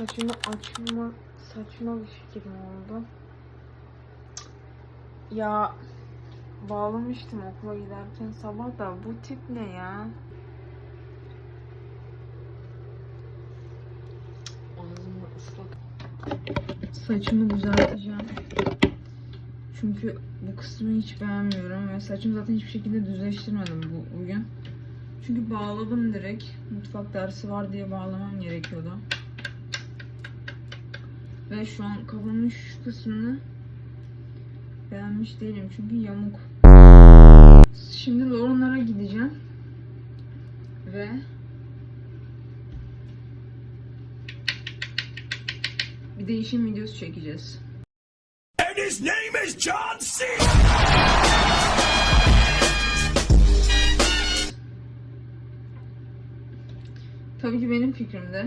saçımı açma saçma bir fikrim oldu. Ya bağlamıştım okula giderken sabah da bu tip ne ya? Ağzımda ıslak. Saçımı düzelteceğim. Çünkü bu kısmı hiç beğenmiyorum ve saçımı zaten hiçbir şekilde düzleştirmedim bu bugün. Çünkü bağladım direkt. Mutfak dersi var diye bağlamam gerekiyordu. Ve şu an kafamın şu kısmını beğenmiş değilim çünkü yamuk. Şimdi Lauren'lara gideceğim. Ve bir değişim videosu çekeceğiz. And his name is John C. Tabii ki benim fikrimde.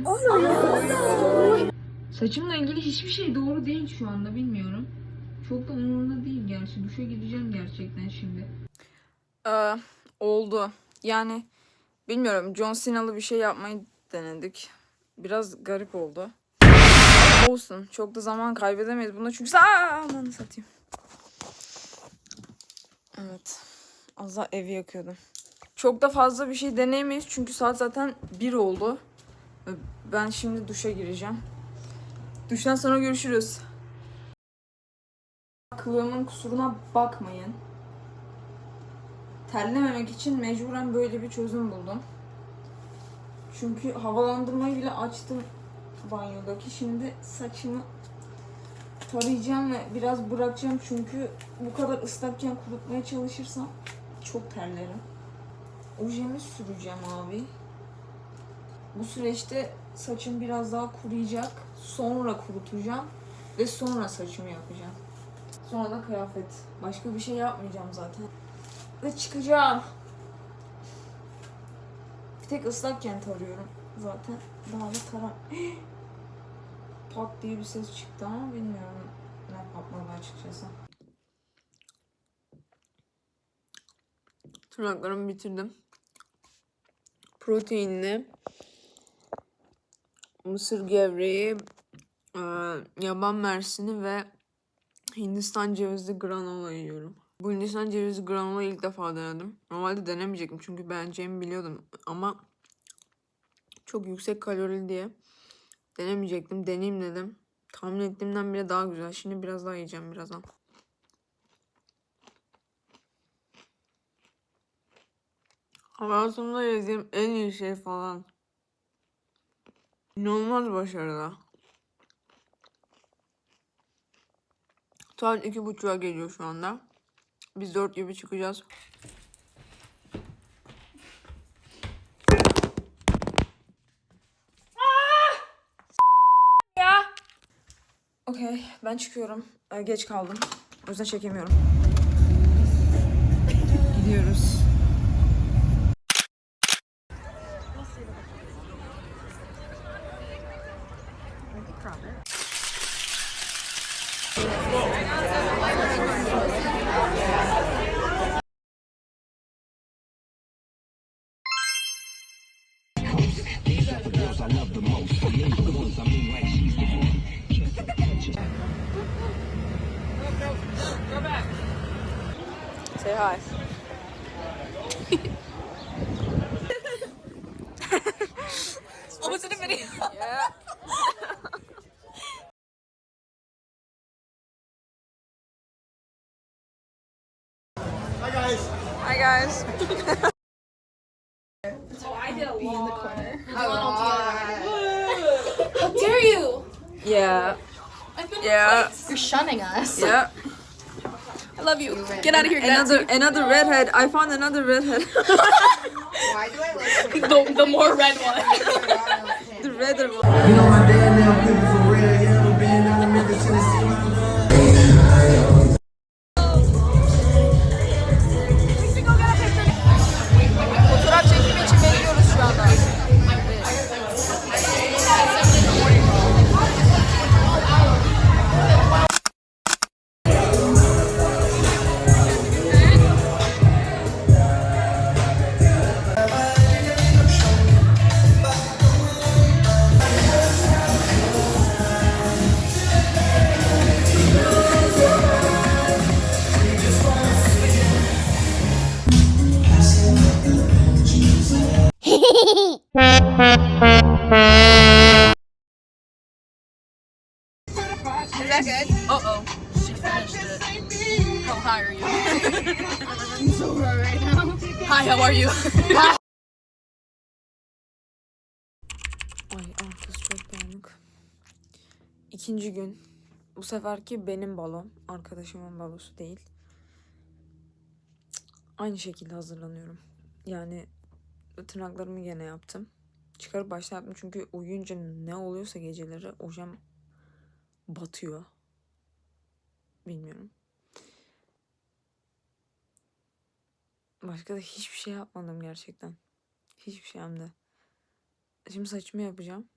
Saçımla ilgili hiçbir şey doğru değil şu anda bilmiyorum. Çok da umurumda değil gerçi. Duşa gideceğim gerçekten şimdi. Ee, oldu. Yani bilmiyorum John Cena'lı bir şey yapmayı denedik. Biraz garip oldu. Olsun. Çok da zaman kaybedemeyiz bunda çünkü Aa, aman satayım. Evet. Az daha evi yakıyordum. Çok da fazla bir şey deneyemeyiz çünkü saat zaten 1 oldu. Ve Ben şimdi duşa gireceğim. Duştan sonra görüşürüz. Kıvamın kusuruna bakmayın. Terlememek için mecburen böyle bir çözüm buldum. Çünkü havalandırmayı bile açtım banyodaki. Şimdi saçımı tarayacağım ve biraz bırakacağım çünkü bu kadar ıslakken kurutmaya çalışırsam çok terlerim. Ojemi süreceğim abi. Bu süreçte saçım biraz daha kuruyacak. Sonra kurutacağım ve sonra saçımı yapacağım. Sonra da kıyafet. Başka bir şey yapmayacağım zaten. Ve çıkacağım. Bir tek ıslakken tarıyorum zaten. Daha da taram. Pat diye bir ses çıktı ama bilmiyorum ne yapmalı açıkçası. Tırnaklarımı bitirdim. Proteinli mısır gevreği, e, yaban mersini ve Hindistan cevizli granola yiyorum. Bu Hindistan cevizli granola ilk defa denedim. Normalde denemeyecektim çünkü beğeneceğimi biliyordum ama çok yüksek kalorili diye denemeyecektim. Deneyeyim dedim. Tahmin ettiğimden bile daha güzel. Şimdi biraz daha yiyeceğim birazdan. Hayatımda yediğim en iyi şey falan. İnanılmaz başarılı. Saat iki buçuğa geliyor şu anda. Biz dört gibi çıkacağız. Ya. Okey, ben çıkıyorum. Ee, geç kaldım. O yüzden çekemiyorum. Gidiyoruz. really oh, was it a video? yeah. Hi guys. Hi guys. I did a lot. in the corner. A lot. How dare you? Yeah. yeah. You're shunning us. Yeah. I love you. Get out of here, Another another redhead. I found another redhead. Why do I like the, the more red one. the redder one. You know my dad now, that good? Uh oh. She finished it. How high are you? I'm so hard right now. Hi, how are you? Ay arkası çok dağınık. İkinci gün. Bu seferki benim balom. Arkadaşımın balosu değil. Aynı şekilde hazırlanıyorum. Yani tırnaklarımı yine yaptım. Çıkarıp başta yaptım çünkü uyuyunca ne oluyorsa geceleri ojem batıyor. Bilmiyorum. Başka da hiçbir şey yapmadım gerçekten. Hiçbir şey hem de. Şimdi saçımı yapacağım.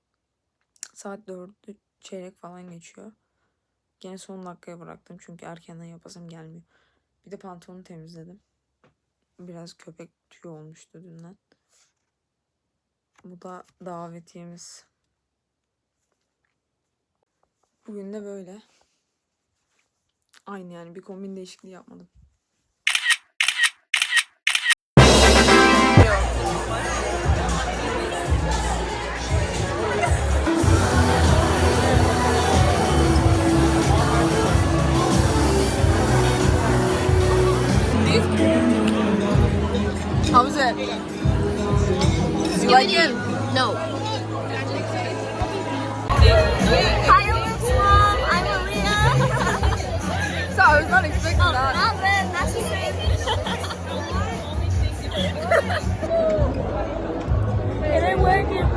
Saat dördü çeyrek falan geçiyor. Gene son dakikaya bıraktım çünkü erkenden yapasım gelmiyor. Bir de pantolonu temizledim. Biraz köpek tüyü olmuştu dünden. Bu da davetiyemiz. Bugün de böyle. Aynı yani bir kombin değişikliği yapmadım. How was it? İt?